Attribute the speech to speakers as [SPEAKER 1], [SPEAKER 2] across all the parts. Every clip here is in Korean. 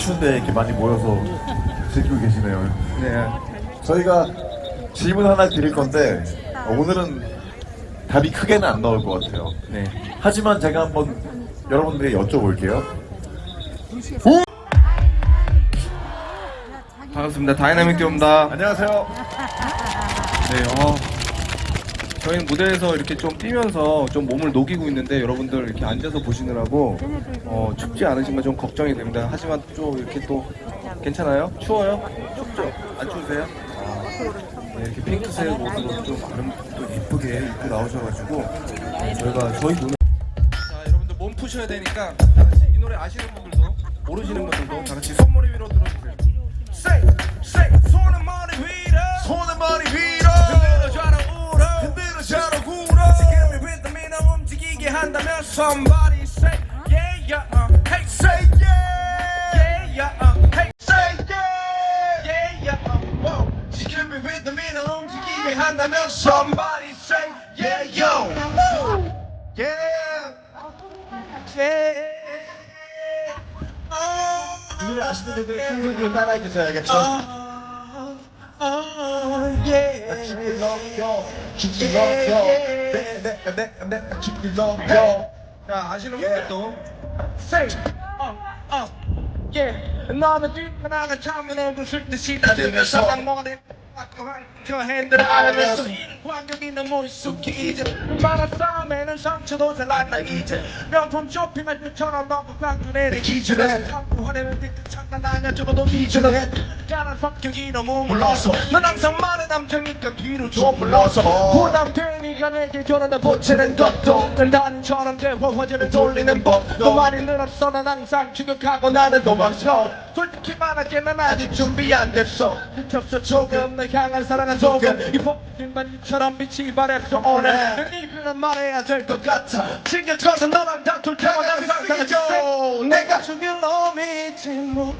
[SPEAKER 1] 추운데 이렇게 많이 모여서 즐기고 계시네요
[SPEAKER 2] 네.
[SPEAKER 1] 저희가 질문 하나 드릴 건데 어, 오늘은 답이 크게는 안 나올 것 같아요
[SPEAKER 2] 네.
[SPEAKER 1] 하지만 제가 한번 여러분들에게 여쭤볼게요
[SPEAKER 2] 반갑습니다. 다이나믹 듀오입니다.
[SPEAKER 1] 안녕하세요
[SPEAKER 2] 네, 어, 저희는 무대에서 이렇게 좀 뛰면서 좀 몸을 녹이고 있는데 여러분들 이렇게 앉아서 보시느라고 어, 춥지 않으신가 좀 걱정이 됩니다. 하지만 좀 이렇게 또 괜찮아요? 추워요? 춥죠? 안 추우세요? 네, 이렇게 핑크색 옷으로 좀 아름 또 예쁘게 입고 나오셔가지고 네, 저희가 저희 눈에 자 여러분들 몸 푸셔야 되니까 다 같이 이 노래 아시는 분들도 모르시는 분들도 다 같이 손머리 위로 들어주세요.
[SPEAKER 3] Say, say, 손은 머리 위로.
[SPEAKER 1] 손은 머리 위로
[SPEAKER 3] 움직이게 한다면 somebody say yeah yeah uh, hey say
[SPEAKER 1] Say yeah
[SPEAKER 3] yeah yeah uh, hey
[SPEAKER 1] Say yeah
[SPEAKER 3] yeah yeah uh, whoa 지금의 리듬이나 움직이게 한다면 somebody say yeah yo
[SPEAKER 1] Yeah
[SPEAKER 3] yeah
[SPEAKER 1] 이 노래 아시는 분들 큰 소리로 따라해 주세요 알겠죠?
[SPEAKER 3] yeah
[SPEAKER 1] 넘겨 죽기 넘겨 내내내내 죽기 넘겨
[SPEAKER 2] 자 아시는 분들도
[SPEAKER 3] say. uh uh yeah 너는 뒷바닥을 차면 웃을 듯이 들면서 난 머리 그 핸들 안에서 환경이 너무 익숙해. 이제 바람 싸움에는 상처도 잘안나 이제. 명품 쇼핑할 때처럼 너무 광준에 기준해 자꾸 화내면 뒤끝 장 난하냐 적어도 미쳐해. 나는 성격이 너무 물러서. 넌 항상 말해 남자니까 뒤로 좀 물러서. 부담되니까 내게 전화다 보채는 것도 난 나는처럼 대화 화제를 돌리는 법너 말이 늘었어. 난 항상 추격하고 나는 도망쳐. 솔직히 말할게 난 아직 준비 안 됐어. 접수 조금 널 향한 사랑은 조금. 이 폭진 반지처럼 빛이 바랬어 오늘 난 이별은 말해야 될 것 같아. 신경 꺼서 너랑 다툴 때마다 상상해줘 내가 죽일 놈이지 뭐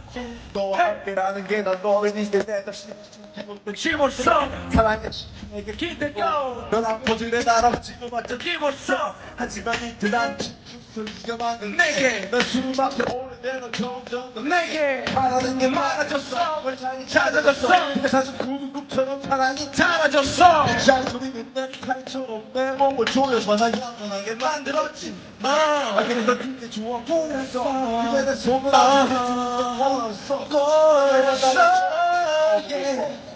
[SPEAKER 1] 너와 함께라는 게 난 너를 잊게 되다
[SPEAKER 3] 집었어
[SPEAKER 1] 사랑해 내게
[SPEAKER 3] 기대고
[SPEAKER 1] 넌 아퍼질래 나랑 지금 완전
[SPEAKER 3] 집었어
[SPEAKER 1] 하지만 이들한
[SPEAKER 3] 내게.
[SPEAKER 1] 넌 숨막혀 오래되는 점점 더
[SPEAKER 3] 내게.
[SPEAKER 1] 바라는 게
[SPEAKER 3] 많아졌어.
[SPEAKER 1] 세상이
[SPEAKER 3] 찾아졌어.
[SPEAKER 1] 사실 구급처럼 사랑이
[SPEAKER 3] 사라졌어.
[SPEAKER 1] 잔소리는 내 칼처럼 내 몸을 조여서 나 영원하게 만들었지. 아. 그래서 그때 좋아 보였어. 그때 내 속을 아무랬어.
[SPEAKER 3] 꼬였어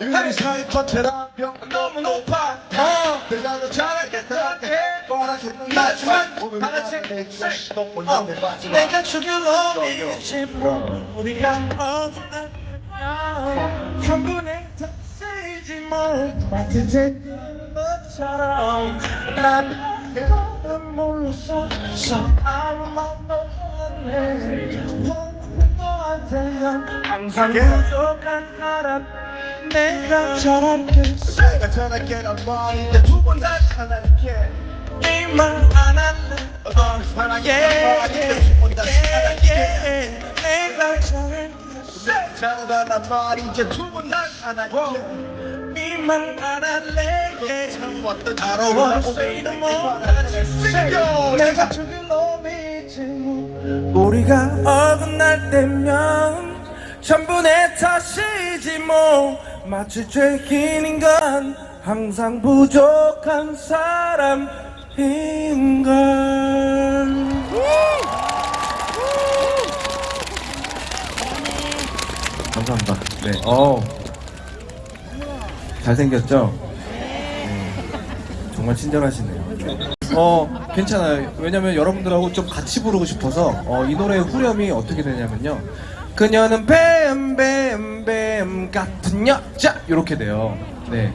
[SPEAKER 1] 우리 사이. 컨테라 병
[SPEAKER 3] 너무 높아.
[SPEAKER 1] 내가 너 잘하겠다.
[SPEAKER 3] 다 같이
[SPEAKER 1] 내 빠지마
[SPEAKER 3] 내가 놈이지 뭐 우리가 다세지 뭘 마치 제끼는 것처럼 난 그거는 몰랐어 아무 말도 안해 너한테는 항상 부족한 사람 내가 잘할게
[SPEAKER 1] 내가 전할게 난 말인데 두번 다시 전할게.
[SPEAKER 3] 이말안 할래.
[SPEAKER 1] 널 사랑해
[SPEAKER 3] yeah,
[SPEAKER 1] 말인데 두번 다시
[SPEAKER 3] yeah,
[SPEAKER 1] 전할게.
[SPEAKER 3] yeah. 내가 잘할게
[SPEAKER 1] 잘하단 말인데 두번 다시 전할게.
[SPEAKER 3] 이말안 할래.
[SPEAKER 1] 왔던
[SPEAKER 3] 알아와 쓰이는 뭐 내가 죽일 놈이지 우리가 어긋날 때면 전부 내 탓이지 뭐 마치 죄인인 건 항상 부족한 사람인 걸
[SPEAKER 1] 감사합니다.
[SPEAKER 3] 네, 어. 잘생겼죠? 네. 정말 친절하시네요. 어, 괜찮아요. 왜냐면 여러분들하고 좀 같이 부르고 싶어서, 어, 이 노래의 후렴이 어떻게 되냐면요. 그녀는 뱀뱀 뱀 같은 여자! 이렇게 돼요. 네.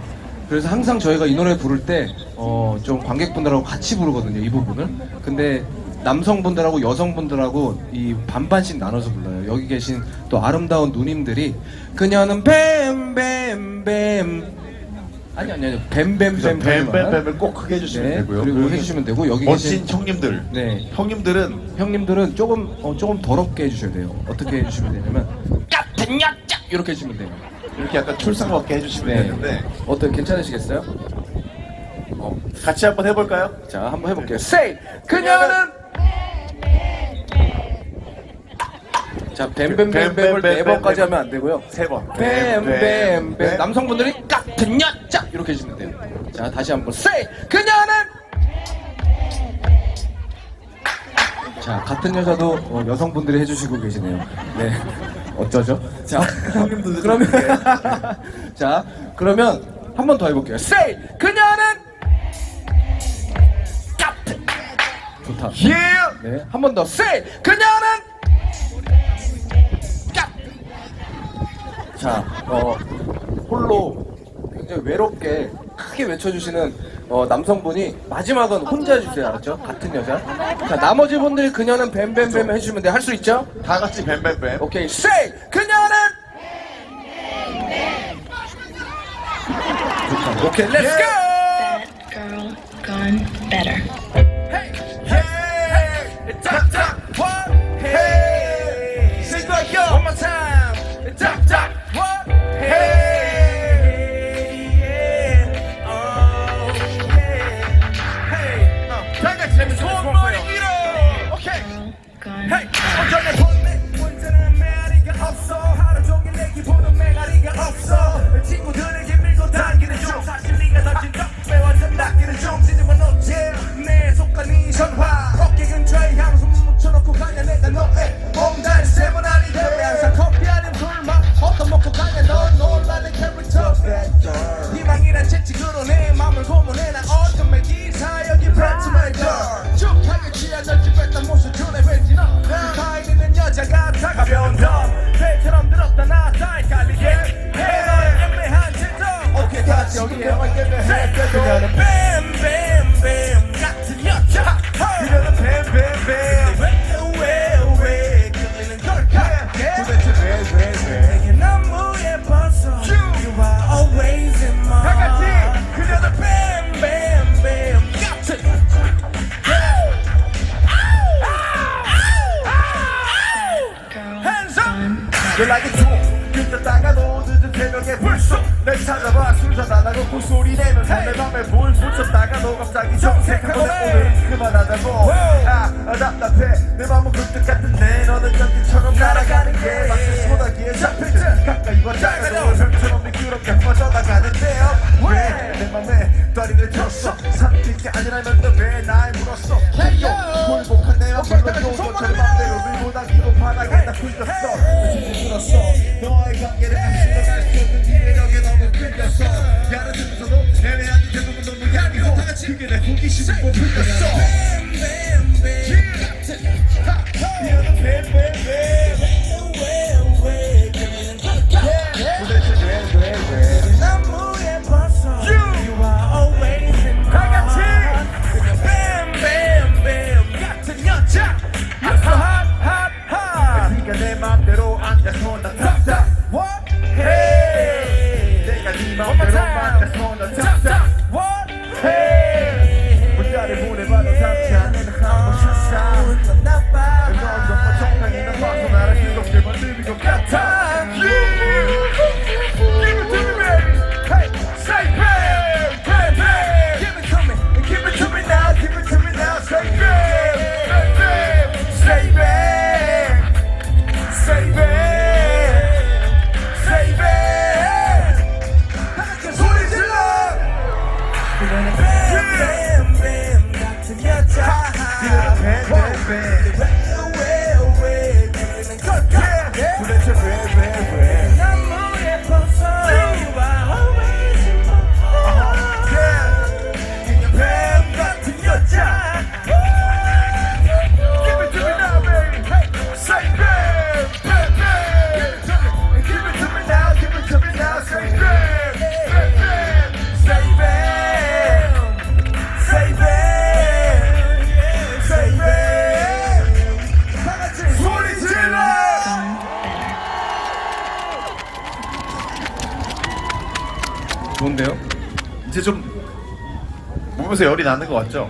[SPEAKER 3] 그래서 항상 저희가 이 노래 부를 때, 어, 좀 관객분들하고 같이 부르거든요, 이 부분을. 근데 남성분들하고 여성분들하고 이 반반씩 나눠서 불러요. 여기 계신 또 아름다운 누님들이 그녀는 뱀뱀뱀 아니 아니 아니 뱀뱀뱀
[SPEAKER 1] 뱀뱀뱀을 꼭 크게 해주시면
[SPEAKER 3] 네,
[SPEAKER 1] 되고요.
[SPEAKER 3] 그리고 해주시면 되고 여기
[SPEAKER 1] 멋진
[SPEAKER 3] 계신
[SPEAKER 1] 형님들.
[SPEAKER 3] 네
[SPEAKER 1] 형님들은
[SPEAKER 3] 형님들은 조금 어, 조금 더럽게 해주셔야 돼요. 어떻게 해주시면 되냐면 같은 여자 이렇게 해주시면 돼요.
[SPEAKER 1] 이렇게 약간 출상받게 해주시면
[SPEAKER 3] 네.
[SPEAKER 1] 되는데
[SPEAKER 3] 어때 괜찮으시겠어요? 어,
[SPEAKER 1] 같이 한번 해볼까요?
[SPEAKER 3] 자 한번 해볼게요. Say 그녀는 자 뱀뱀뱀뱀을 네 번까지 하면 안 되고요.
[SPEAKER 1] 세 번.
[SPEAKER 3] 뱀뱀뱀 남성분들이 같은 여자 이렇게 해주면 돼요. 자 다시 한번 say 그녀는 자 같은 여자도 어, 여성분들이 해주시고 계시네요. 네 어쩌죠? 자 그러면. 자 그러면 한 번 더 해볼게요. say 그녀는 좋다.
[SPEAKER 1] 예!
[SPEAKER 3] 네, 한 번 더. say 그녀는 깍! 자, 어, 홀로 굉장히 외롭게 크게 외쳐주시는 어, 남성분이 마지막은 혼자 해주세요. 알았죠? 같은 여자. 자, 나머지 분들이 그녀는 뱀뱀뱀 해주시면 돼요. 할 수 있죠?
[SPEAKER 1] 다 같이 뱀뱀뱀.
[SPEAKER 3] 오케이. say 그녀는. 오케이,
[SPEAKER 4] girl
[SPEAKER 3] 전화. 어깨 근처에 향수 덤 배처럼 들었다 나다 헷갈리게. 해 너의 애매한
[SPEAKER 1] 오케이, 같이 여기 대화게 해.
[SPEAKER 3] 그녀는
[SPEAKER 1] 삼킬 게 아니라면 너왜 날 물었어? 굴복한 내맘 불러줘 너처럼 맘대로 밀고 당기고 바닥에 나 굴렸어. 진짜 들었어. 너와의 관계를 감수로 갈수 없는 이해력에 너무 끌렸어. 야는 들면서도 애매한 이 대부분 너무 얄미워 다 같이 그게 내 호기심을 못 풀렸어. 이러는 뱀뱀뱀 네
[SPEAKER 3] One
[SPEAKER 1] 나는 것 같죠?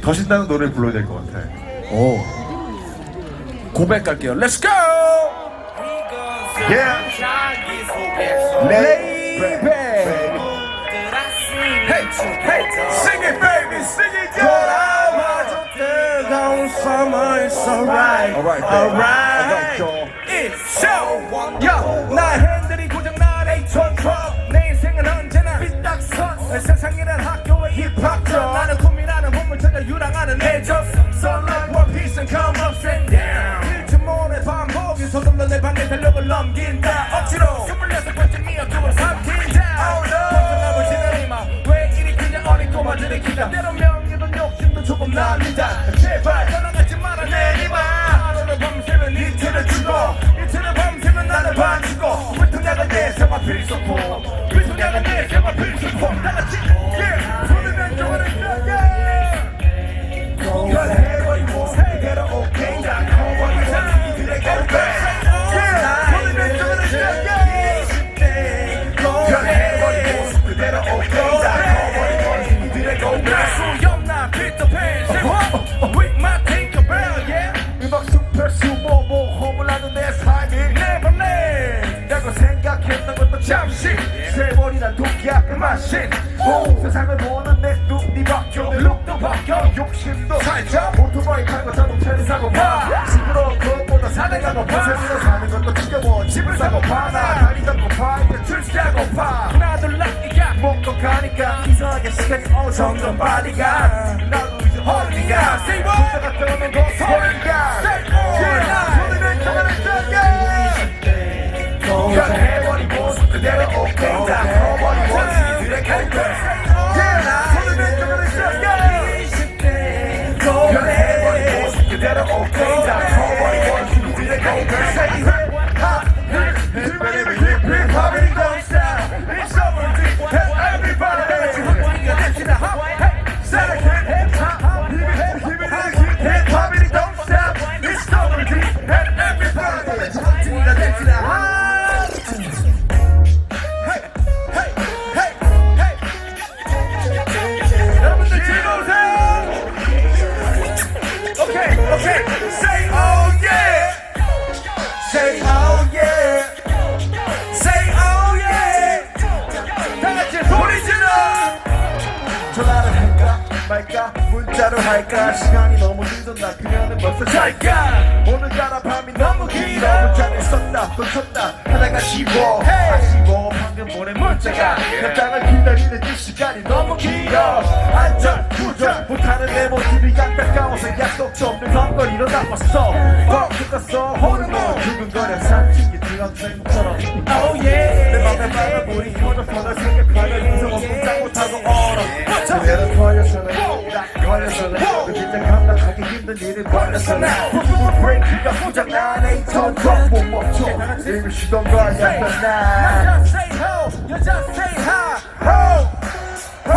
[SPEAKER 1] 더 신나는 노래를 불러야 될 것 같아.
[SPEAKER 2] 오. 고백 갈게요. 렛츠 고!
[SPEAKER 1] Yeah. Baby. Hey, hey, sing it, baby, sing it, girl.
[SPEAKER 3] 뜨거운 summer is alright
[SPEAKER 1] alright
[SPEAKER 3] Alright, It's so 세상이란 학교의 힙합점 나는 고민하는 몸을 찾아 유랑하는 애적 Sunlight one piece and come up and down. 일주 모래 반복이 서둘러 내 방에 달력을 넘긴다. 억지로 26번째 미역국을 삼킨다. 벗어나고 지내리마. 왜 이리 그냥 어린 꼬마들이 기다. 때로 명예도 욕심도 조금 납니다. 제발 떠나가지 말아 내리마. 하루를 밤새면 이틀을 주고 이틀을 밤새면 나를 봐주고 위통약은 내 생활 필수품 위통약은 내 생활 필수품. 다같이
[SPEAKER 1] 마신 온 세상을 보는 내 눈이 바뀌어 내 룩도 바뀌어 욕심도 살짝. 오토바이 타고 자동차를 사고 파. 시끄러운 것보다 사내가고 파세미로 사는 것도 지겨워 집을 사고 파나 다리 잡고 파. 이제 출시하고 파.
[SPEAKER 3] 하나 둘 락이야
[SPEAKER 1] 먹고 가니까 이상하게 시간이 어 점점 빨리 가. 나도 이제 어른이야
[SPEAKER 3] Say what?
[SPEAKER 1] 혼자가 떠오는 거 소리가. 손을 왼쪽으로 쫙 변해버리고 그대로 오케이. 다 그대로 오케이 다 커버리고 니들의 갈등 Everybody, 하다가 쉬워 아쉬워 방금 보낸 문자가 답장을 기다리는 이 시간이 너무 길어. 안전 구전 못하는 내 모습이 안타까워서 약속도 없는 런거리로 나왔어. 뻥 뜯었어 호르몬 두근거려 삼키기 중학생처럼. Oh yeah. 내 맘에 켜져서 널 생각하면 없고 짝 못하고 얼어. 그대로 걸려서는 딱 걸려서는 그 진짜 감당하기 힘든 일을 걸려서는 브레이크가 고장난 에이턴 못 멈춰 이미 나
[SPEAKER 3] 남자 say ho. 여자 say ha.
[SPEAKER 1] Ho! Ho!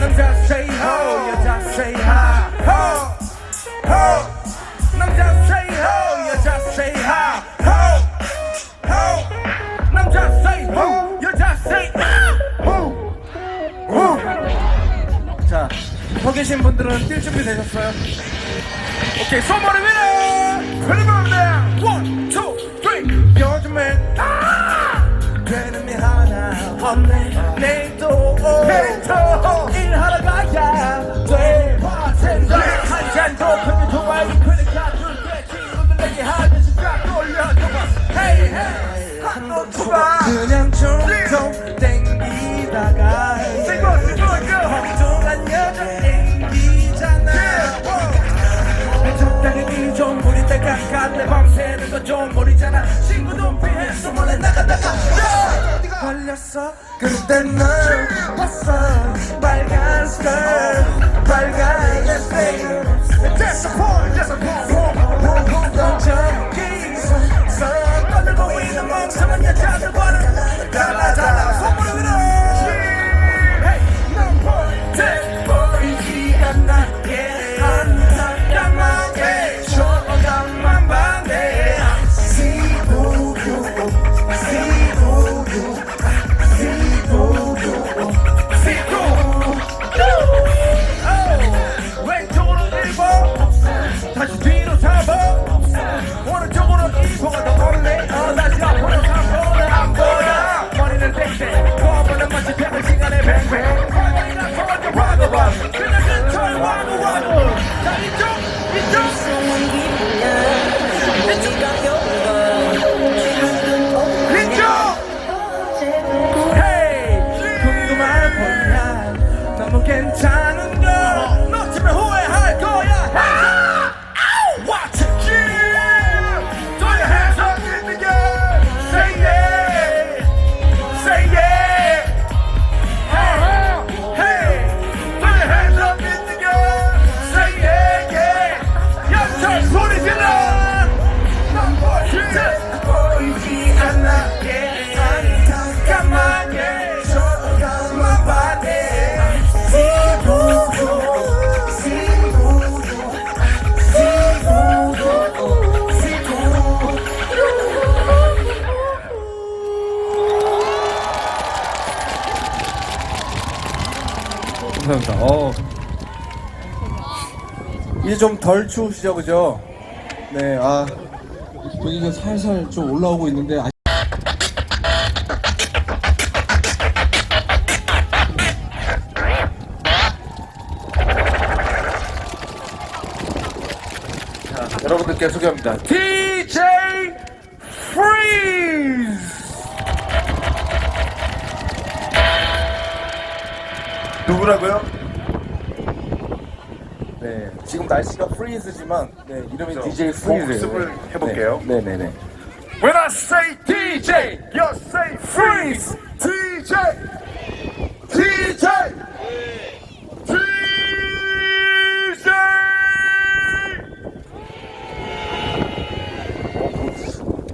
[SPEAKER 3] 남자 say ho. 여자 say ha.
[SPEAKER 1] Ho! Ho!
[SPEAKER 3] 계신 분들은 뛸 준비 되셨어요? 오케이, 손머리 위로!
[SPEAKER 1] 그러면
[SPEAKER 3] 원, 투, 쓰리! 요즘엔 아! 되는 일 하나 없네. 내일도
[SPEAKER 1] 내일도
[SPEAKER 3] 일하러 가야 돼 바텐더 한 잔도 크게 좋아 이 크니까 줄게. 친구들에게 하는 시간 돌려 줘봐. 헤이 헤이.
[SPEAKER 1] 한번 투바
[SPEAKER 3] 그냥 좀좀 적당히 좀 부릴 때가 갈래 밤새는 건좀 모르잖아. 친구 좀 피해서 몰래 나가다가. 걸렸어? 그때 넌 봤어. 빨간 스컬 빨간 랩스테이
[SPEAKER 1] Disappoint, disappoint
[SPEAKER 3] 넌 저기 있어 떠들고 있는 멍청한 여자들과는 달라 달라
[SPEAKER 1] 좀 덜 추우시죠, 그죠? 네, 아 분위기가 살살 좀 올라오고 있는데. 아... 자, 여러분들께 소개합니다.
[SPEAKER 3] DJ Freeze. 누구라고요?
[SPEAKER 1] 날씨가 프리즈지만 네, 이름이 DJ
[SPEAKER 3] 프리즈를 해볼게요.
[SPEAKER 1] 네. 네, 네, 네.
[SPEAKER 3] When I say DJ, you say freeze. DJ, DJ, DJ.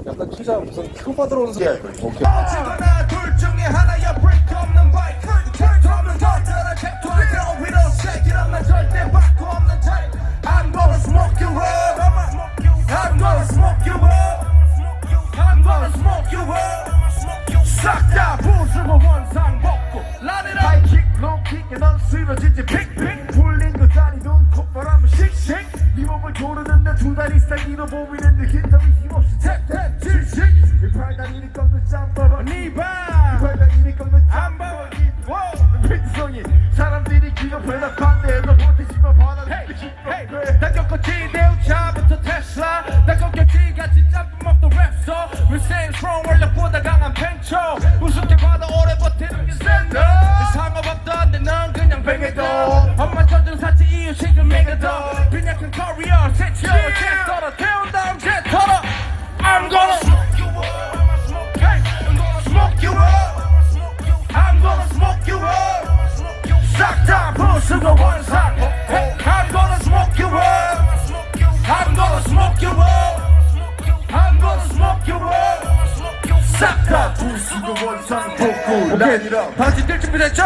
[SPEAKER 1] 약간 키가 무슨 큐바 들어오는 소리. 오케이.
[SPEAKER 3] 하나 둘 중에 하나야 break. 싹다 부수고 원상 복구 라이킥 로킥에 넌 쓰러지지 픽 그 오케이. 다 같이 뛸 준비 됐죠?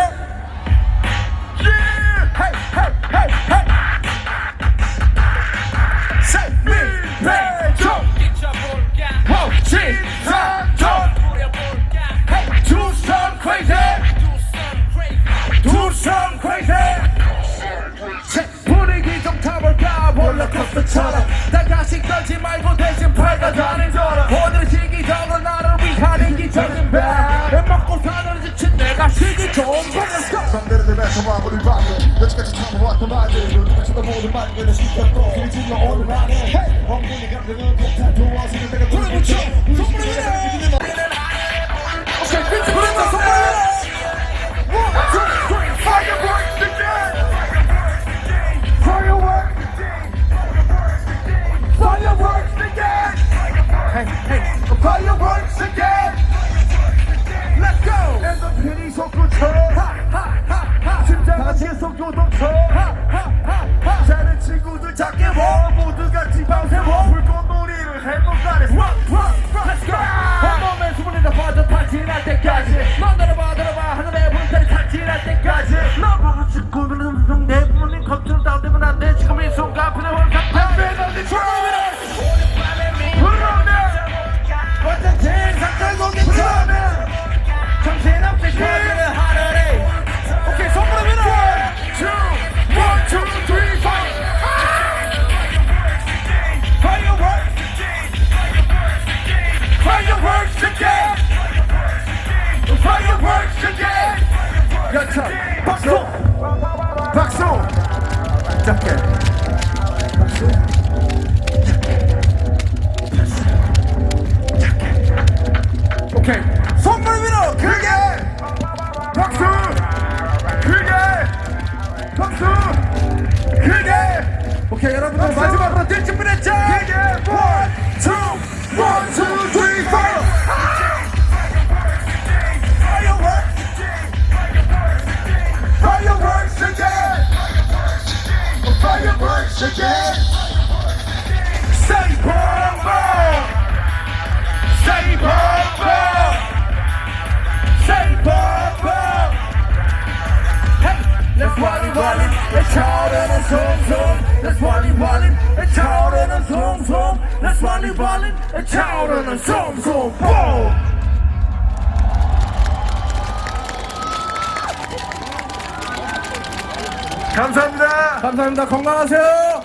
[SPEAKER 3] 박수. 박수. 작게. 박수 오케이. 손물 위로 크게. 박수. 크게. 박수. 크게. 오케이 여러분들 마지막으로 뛸 준비됐죠? 크게.
[SPEAKER 5] 감사합니다. 건강하세요.